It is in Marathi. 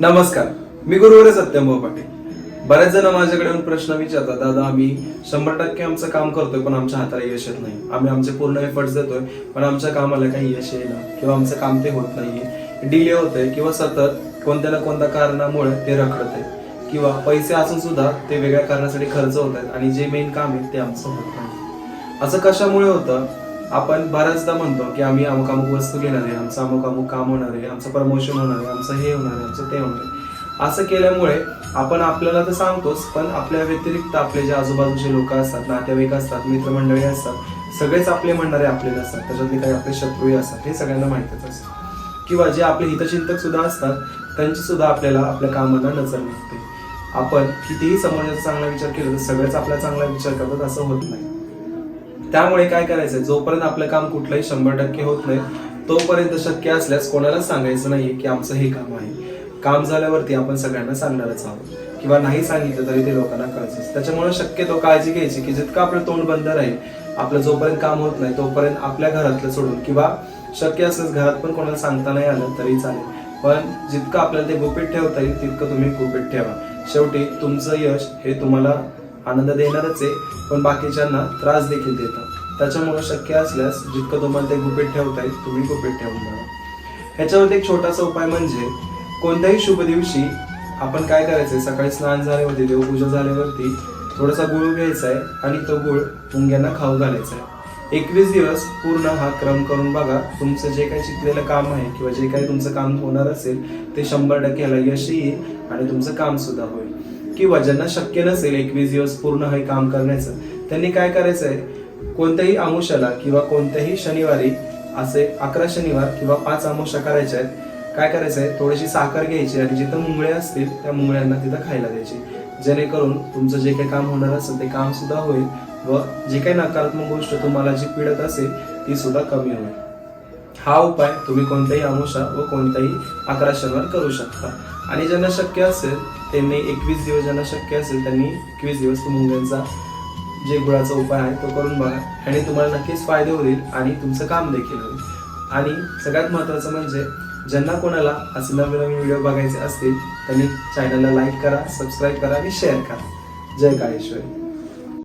नमस्कार. मी गुरुवर सत्यंभाऊ पाटील बऱ्याच जण माझ्याकडे येऊन प्रश्न विचारतात दादा आम्ही शंभर टक्के आमचं काम करतोय पण आमच्या हाताला यश येत नाही. आम्ही आमचे पूर्ण एफर्ट्स देतोय पण आमच्या कामाला काही यश येईना किंवा आमचं काम ते होत नाहीये. डिले होतंय किंवा सतत कोणत्या ना कोणत्या कारणामुळे ते रखडतंय किंवा पैसे असून सुद्धा ते वेगळ्या कारणासाठी खर्च होत आहेत आणि जे मेन काम आहे ते आमचं होत नाही. असं कशामुळे होतं? आपण बऱ्याचदा म्हणतो की आम्ही अमुक अमुक वस्तू घेणार आहे आमचं अमुक अमुक काम होणार आहे आमचं प्रमोशन होणार आहे आमचं हे होणार आहे आमचं ते होणार आहे. असं केल्यामुळे आपण आपल्याला तर सांगतोच पण आपल्या व्यतिरिक्त आपले जे आजूबाजूचे लोक असतात नातेवाईक असतात मित्रमंडळी असतात सगळेच आपले म्हणणारे आपले असतात. त्याच्यातले काही आपले शत्रूही असतात हे सगळ्यांना माहितीच असतं. किंवा जे आपले हितचिंतक सुद्धा असतात त्यांची सुद्धा आपल्याला आपल्या कामाला नजर लागते. आपण कितीही समाजाचा चांगला विचार केला तर सगळेच आपला चांगला विचार करतात असं होत नाही. त्यामुळे काय करायचंय? जोपर्यंत आपलं काम कुठलंही शंभर टक्के होत नाही तोपर्यंत शक्य असल्यास कोणाला सांगायचं नाही की आमचं हे काम आहे. काम झाल्यावरती आपण सगळ्यांना सांगणारच आहोत. किंवा नाही सांगितलं तरी ते लोकांना कळतच. त्याच्यामुळे शक्यतो काळजी घ्यायची की जितकं आपलं तोंड बंद राहील आपलं जोपर्यंत काम होत नाही तोपर्यंत आपल्या घरातलं सोडून किंवा शक्य असल्यास घरात पण कोणाला सांगता नाही आलं तरी चालेल. पण जितकं आपल्याला ते गुपित ठेवता येईल तितकं तुम्ही गुपित ठेवा. शेवटी तुमचं यश हे तुम्हाला आनंद देणारच आहे पण बाकीच्यांना त्रास देखील देतं त्याच्यामुळे शक्य असल्यास जितकं तुम्हाला ते गुपित ठेवता येईल तुम्ही गुपित ठेवून द्या. ह्याच्यावरती एक छोटासा उपाय म्हणजे कोणत्याही शुभ दिवशी आपण काय करायचंय सकाळी स्नान झाल्यावरती देवपूजा झाल्यावरती थोडासा गुळ घ्यायचा आहे आणि तो गुळ मुंग्यांना खाऊ घालायचा आहे एकवीस दिवस पूर्ण हा क्रम करून बघा तुमचं जे काही शिकलेलं काम आहे किंवा जे काही तुमचं काम होणार असेल ते शंभर टक्के ह्याला यश येईल आणि तुमचं काम सुद्धा होईल. किंवा ज्यांना शक्य नसेल एकवीस दिवस पूर्ण हे काम करण्याचं त्यांनी काय करायचं आहे कोणत्याही आमुषाला किंवा कोणत्याही शनिवारी असे अकरा शनिवार किंवा पाच आमुषा करायच्या आहेत काय करायचं आहे थोडीशी साखर घ्यायची आणि जिथं मुंगळ्या असतील त्या मुंगळ्यांना तिथं खायला द्यायची. जेणेकरून तुमचं जे काही काम होणार असेल ते काम सुद्धा होईल व जी काही नकारात्मक गोष्ट तुम्हाला जी पीडत असेल ती सुद्धा कमी होईल. हा उपाय तुम्ही कोणत्याही अमुषा व कोणत्याही अकरा शनिवार करू शकता. आणि ज्यांना शक्य असेल त्यांनी एकवीस दिवस ज्यांना शक्य असेल त्यांनी एकवीस दिवस तो मुंग्यांचा जे गुळाचा उपाय आहे तो करून बघा. आणि तुम्हाला नक्कीच फायदे होईल आणि तुमचं काम देखील होईल. आणि सगळ्यात महत्त्वाचं म्हणजे ज्यांना कोणाला असे नवीन नवीन व्हिडिओ बघायचे असतील त्यांनी चॅनलला लाईक करा सबस्क्राईब करा आणि शेअर करा. जय काळेश्वरी.